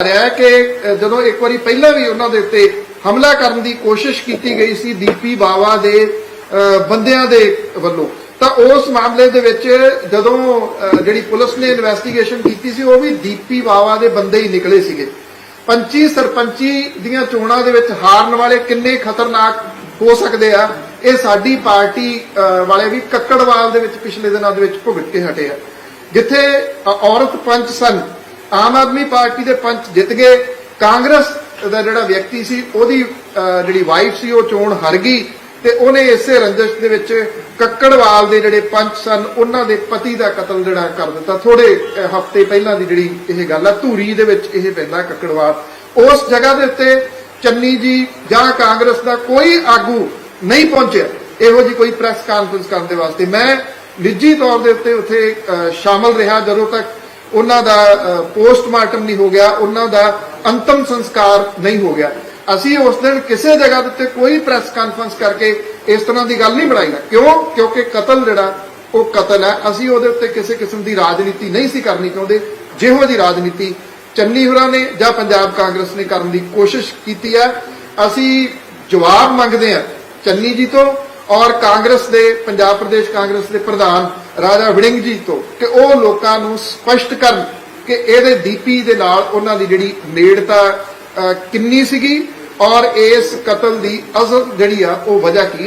ਰਿਹਾ ਕਿ ਜਦੋਂ ਇੱਕ ਵਾਰੀ ਪਹਿਲਾਂ ਵੀ ਉਹਨਾਂ ਦੇ ਉੱਤੇ ਹਮਲਾ ਕਰਨ ਦੀ ਕੋਸ਼ਿਸ਼ ਕੀਤੀ ਗਈ ਸੀ ਦੀਪੀ ਬਾਵਾ ਦੇ ਬੰਦਿਆਂ ਦੇ ਵੱਲੋਂ, ਤਾਂ ਉਸ ਮਾਮਲੇ ਦੇ ਵਿੱਚ ਜਦੋਂ ਜਿਹੜੀ ਪੁਲਿਸ ਨੇ ਇਨਵੈਸਟੀਗੇਸ਼ਨ ਕੀਤੀ ਸੀ, ਉਹ ਵੀ ਦੀਪੀ ਬਾਵਾ ਦੇ ਬੰਦੇ ਹੀ ਨਿਕਲੇ ਸੀਗੇ। ਪੰਚੀ ਸਰਪੰਚੀ ਦੀਆਂ ਚੋਣਾਂ ਦੇ ਵਿੱਚ ਹਾਰਨ ਵਾਲੇ ਕਿੰਨੇ ਖਤਰਨਾਕ ਹੋ ਸਕਦੇ ਆ, ਇਹ ਸਾਡੀ ਪਾਰਟੀ ਵਾਲੇ ਵੀ ਕੱਕੜਵਾਲ ਦੇ ਵਿੱਚ ਪਿਛਲੇ ਦਿਨਾਂ ਦੇ ਵਿੱਚ ਭੁਗਤ ਕੇ ਹਟੇ ਆ। ਜਿੱਥੇ ਔਰਤ ਪੰਚ ਸਨ ਆਮ ਆਦਮੀ ਪਾਰਟੀ ਦੇ ਪੰਚ ਜਿੱਤ ਗਏ। ਕਾਂਗਰਸ ਦਾ ਜਿਹੜਾ ਵਿਅਕਤੀ ਸੀ, ਉਹਦੀ ਜਿਹੜੀ ਵਾਈਫ ਸੀ, ਉਹ ਚੋਣ ਹਾਰ ਗਈ ਤੇ ਉਹਨੇ ਇਸੇ ਰੰਜਸ਼ ਦੇ ਵਿੱਚ ਕੱਕੜਵਾਲ ਦੇ ਜਿਹੜੇ ਪੰਚ ਸਨ, ਉਹਨਾਂ ਦੇ ਪਤੀ ਦਾ ਕਤਲ ਜਿਹੜਾ ਕਰ ਦਿੱਤਾ। ਥੋੜੇ ਹਫ਼ਤੇ ਪਹਿਲਾਂ ਦੀ ਜਿਹੜੀ ਇਹ ਗੱਲ ਆ, ਧੂਰੀ ਦੇ ਵਿੱਚ ਇਹ ਪੈਂਦਾ ਕੱਕੜਵਾਲ। ਉਸ ਜਗ੍ਹਾ ਦੇ ਉੱਤੇ ਚੰਨੀ ਜੀ ਜਾਂ ਕਾਂਗਰਸ ਦਾ ਕੋਈ ਆਗੂ ਨਹੀਂ ਪਹੁੰਚਿਆ। ਇਹੋ ਜੀ ਕੋਈ ਪ੍ਰੈਸ ਕਾਨਫਰੰਸ ਕਰਨ ਦੇ ਵਾਸਤੇ। ਮੈਂ ਨਿੱਜੀ ਤੌਰ ਦੇ ਉੱਤੇ ਉੱਥੇ ਸ਼ਾਮਲ ਰਿਹਾ। ਜਦੋਂ ਤੱਕ ਉਹਨਾਂ ਦਾ ਪੋਸਟਮਾਰਟਮ ਨਹੀਂ ਹੋ ਗਿਆ, ਉਹਨਾਂ ਦਾ ਅੰਤਮ ਸੰਸਕਾਰ ਨਹੀਂ ਹੋ ਗਿਆ। ਅਸੀਂ ਉਸ ਦਿਨ ਕਿਸੇ ਜਗ੍ਹਾ ਦੇ ਕੋਈ ਪ੍ਰੈਸ ਕਾਨਫਰੰਸ ਕਰਕੇ ਇਸ ਤਰ੍ਹਾਂ ਦੀ ਗੱਲ ਨਹੀਂ ਬਣਾਈ ਨਾ। ਕਿਉਂ? ਕਿਉਂਕਿ ਕਤਲ ਜਿਹੜਾ, ਉਹ ਕਤਲ ਹੈ। ਅਸੀਂ ਉਹਦੇ ਉੱਤੇ ਕਿਸੇ ਕਿਸਮ ਦੀ ਰਾਜਨੀਤੀ ਨਹੀਂ ਸੀ ਕਰਨੀ ਚਾਹੁੰਦੇ। ਜਿਹੋ ਜੀ ਰਾਜਨੀਤੀ ਚੰਨੀ ਹੋਰਾਂ ਨੇ ਜਾਂ ਪੰਜਾਬ ਕਾਂਗਰਸ ਨੇ ਕਰਨ ਦੀ ਕੋਸ਼ਿਸ਼ ਕੀਤੀ ਹੈ। ਅਸੀਂ ਜਵਾਬ ਮੰਗਦੇ ਹਾਂ ਚੰਨੀ ਜੀ ਤੋਂ। ਔਰ ਕਾਂਗਰਸ ਦੇ, ਪੰਜਾਬ ਪ੍ਰਦੇਸ਼ ਕਾਂਗਰਸ ਦੇ ਪ੍ਰਧਾਨ ਰਾਜਾ ਵੜਿੰਗ ਜੀ ਤੋਂ ਕਿ ਉਹ ਲੋਕਾਂ ਨੂੰ ਸਪਸ਼ਟ ਕਰਨ ਕਿ ਇਹਦੇ ਦੀਪੀ ਦੇ ਨਾਲ ਉਹਨਾਂ ਦੀ ਜਿਹੜੀ ਨੇੜਤਾ ਕਿੰਨੀ ਸੀਗੀ ਔਰ ਇਸ ਕਤਲ ਦੀ ਅਸਲ ਜਿਹੜੀ ਆ, ਉਹ ਵਜ੍ਹਾ ਕੀ ਆ?